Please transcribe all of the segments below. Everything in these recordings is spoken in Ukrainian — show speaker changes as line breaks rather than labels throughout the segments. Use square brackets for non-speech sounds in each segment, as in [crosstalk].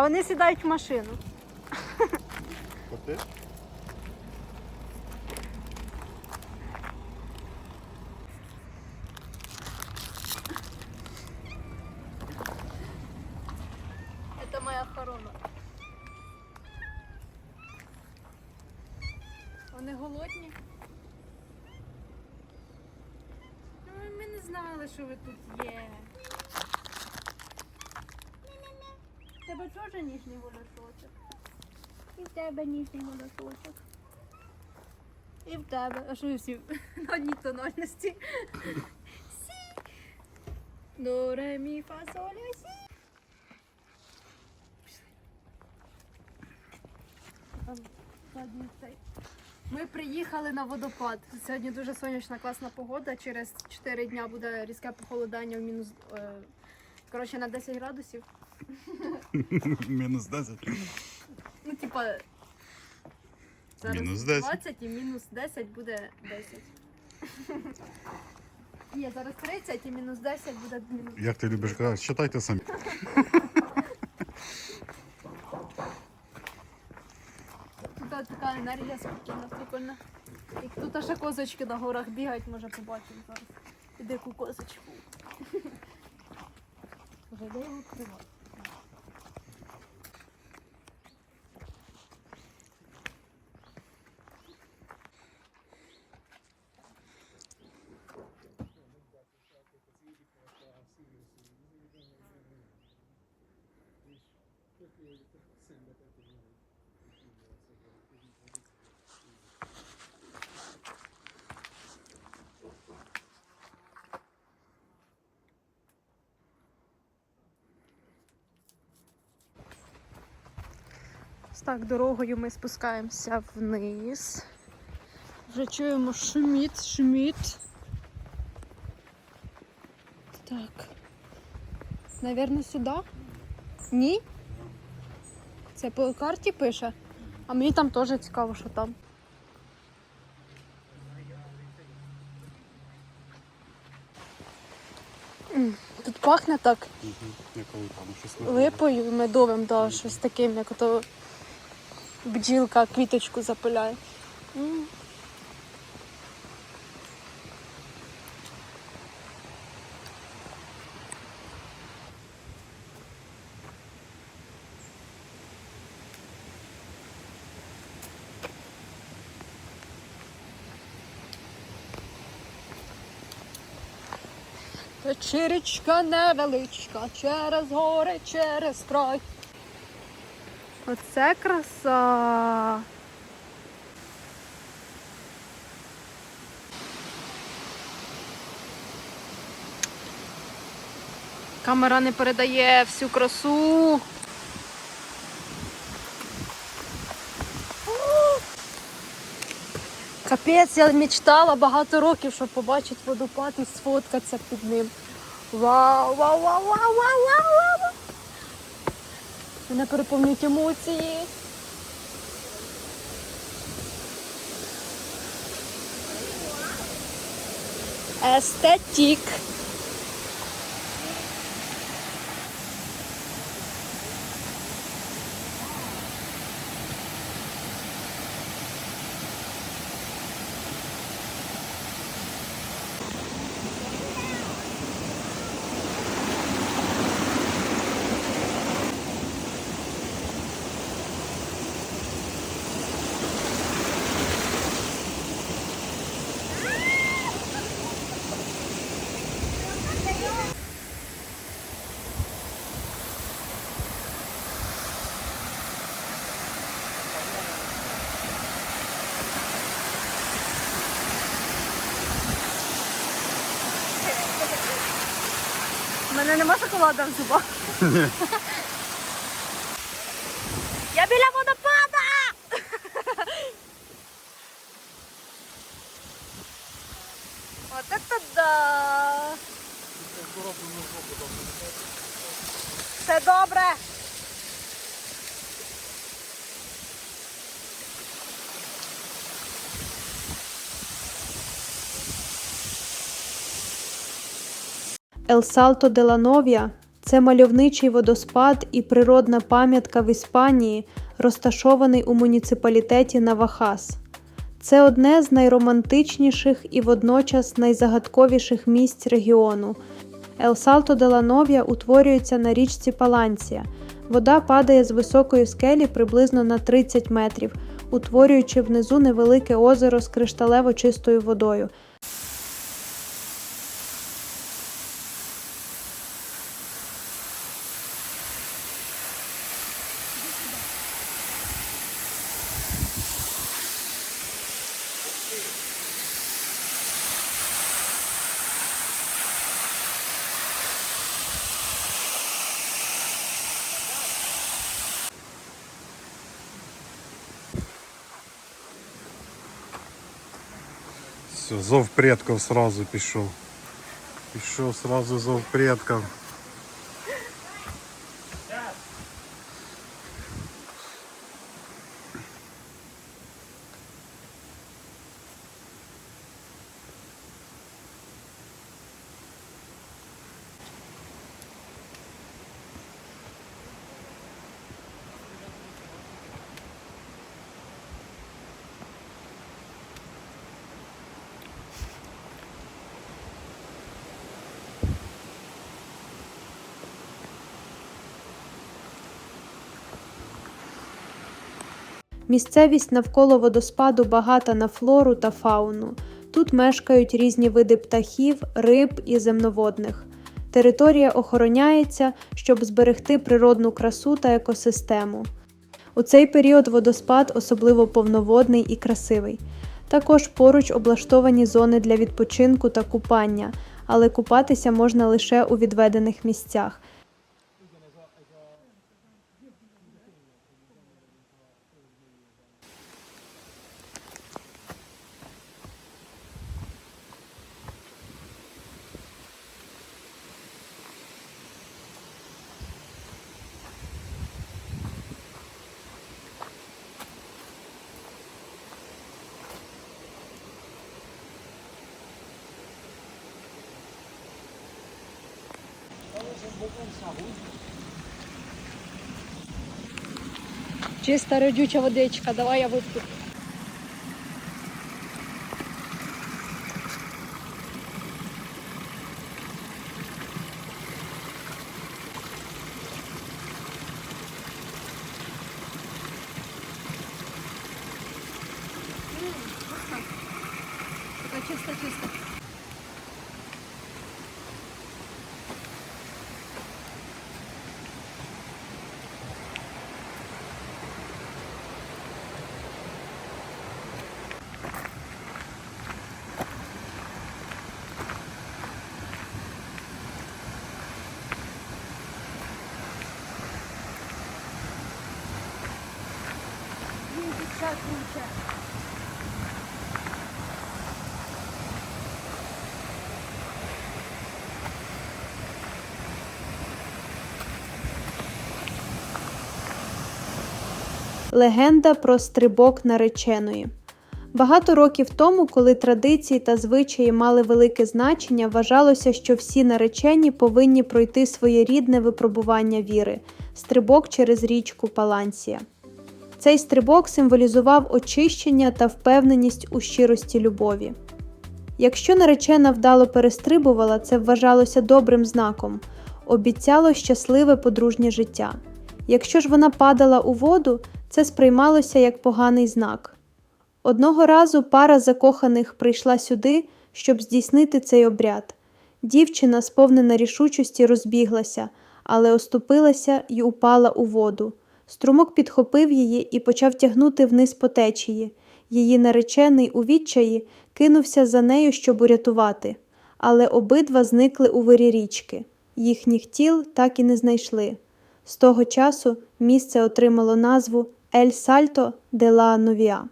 вони сідають в машину.
Коти?
Це моя охорона. Вони голодні? Ну, ми не знали, що ви тут є. В тебе теж ніжний волосочок. І в тебе ніжний волосочок. І в тебе. А що ви всі на одній тональності? Сі. До ре мі фа соль сі. Ми приїхали на водопад. Сьогодні дуже сонячна класна погода. Через 4 дня буде різке похолодання в мінус. е, Коротше, на 10 градусів. [laughs]
Мінус 10.
Ну, типа. зараз
Мінус 10.
20 і мінус 10 буде 10. Ні, [laughs] зараз 30 і мінус 10 буде мінус.
Як ти любиш казати, читайте самі.
Тут така енергія спокійна, прикольна. І тут ще козочки на горах бігають, може побачимо зараз. І дику козочку. [laughs] Вже де його? Ось Так, дорогою ми спускаємося вниз. Вже чуємо шуміт, шуміт. Так. Навірно, сюди? Ні? Це по карті пише. А мені там теж цікаво, що там. Тут пахне так липою, медовим, да, щось таким, як ото бджілка квіточку запиляє. М. Вечеречка невеличка, через гори, через край. Оце краса. Камера не передає всю красу. Капець, я мечтала багато років, щоб побачити водопад і сфоткатися під ним. Вау, вау, вау, вау, вау, вау, вау. Мене переповнюють емоції. Естетік. Мене нема шоколада в зубах. Я біля водопада! От це да! Все добре! Salto de la –
Це мальовничий водоспад і природна пам'ятка в Іспанії, розташований у муніципалітеті Навахас. Це одне з найромантичніших і водночас найзагадковіших місць регіону. Ел Салто де Ланов'я утворюється на річці Паланція. Вода падає з високої скелі приблизно на 30 метрів, утворюючи внизу невелике озеро з кришталево чистою водою.
Зов предков сразу пішов. Пішов сразу зов предков.
Місцевість навколо водоспаду багата на флору та фауну. Тут мешкають різні види птахів, риб і земноводних. Територія охороняється, щоб зберегти природну красу та екосистему. У цей період водоспад особливо повноводний і красивий. Також поруч облаштовані зони для відпочинку та купання, але купатися можна лише у відведених місцях.
Чиста родюча водичка, давай я вип'ю. Така чиста, ще круче.
Легенда про стрибок нареченої. Багато років тому, коли традиції та звичаї мали велике значення, вважалося, що всі наречені повинні пройти своєрідне випробування віри стрибок через річку Палансія. Цей стрибок символізував очищення та впевненість у щирості любові. Якщо наречена вдало перестрибувала, це вважалося добрим знаком, обіцяло щасливе подружнє життя. Якщо ж вона падала у воду, це сприймалося як поганий знак. Одного разу пара закоханих прийшла сюди, щоб здійснити цей обряд. Дівчина, сповнена рішучості, розбіглася, але оступилася й упала у воду. Струмок підхопив її і почав тягнути вниз по течії. Її наречений у відчаї кинувся за нею, щоб урятувати, але обидва зникли у вирі річки. Їхніх тіл так і не знайшли. З того часу місце отримало назву Ель Сальто де ла Новіа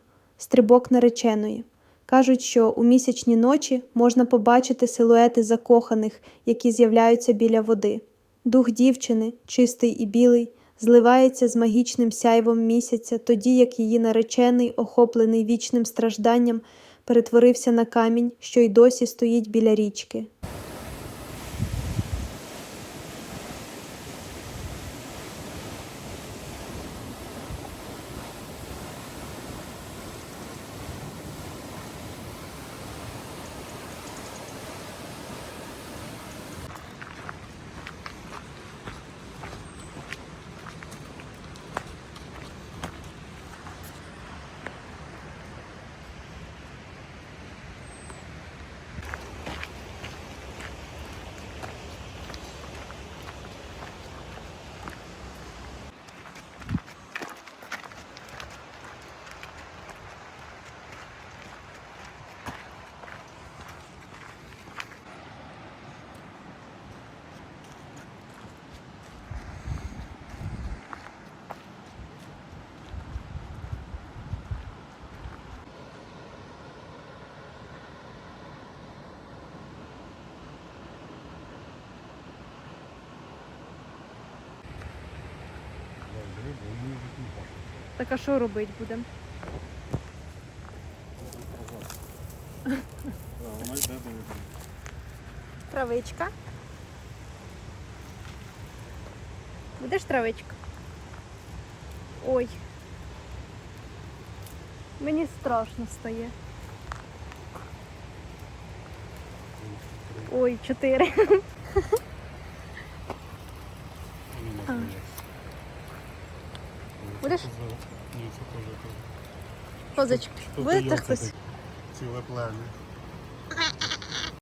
стрибок нареченої. Кажуть, що у місячні ночі можна побачити силуети закоханих, які з'являються біля води. Дух дівчини, чистий і білий, зливається з магічним сяйвом місяця, тоді як її наречений, охоплений вічним стражданням, перетворився на камінь, що й досі стоїть біля річки.
Так а що робити будемо? Травичка. Будеш травичка? Ой. Мені страшно стає. Ой, чотири. А. Будеш?
Ні, це теж.
Козочки. Будете хтось?
Ціле плем'я.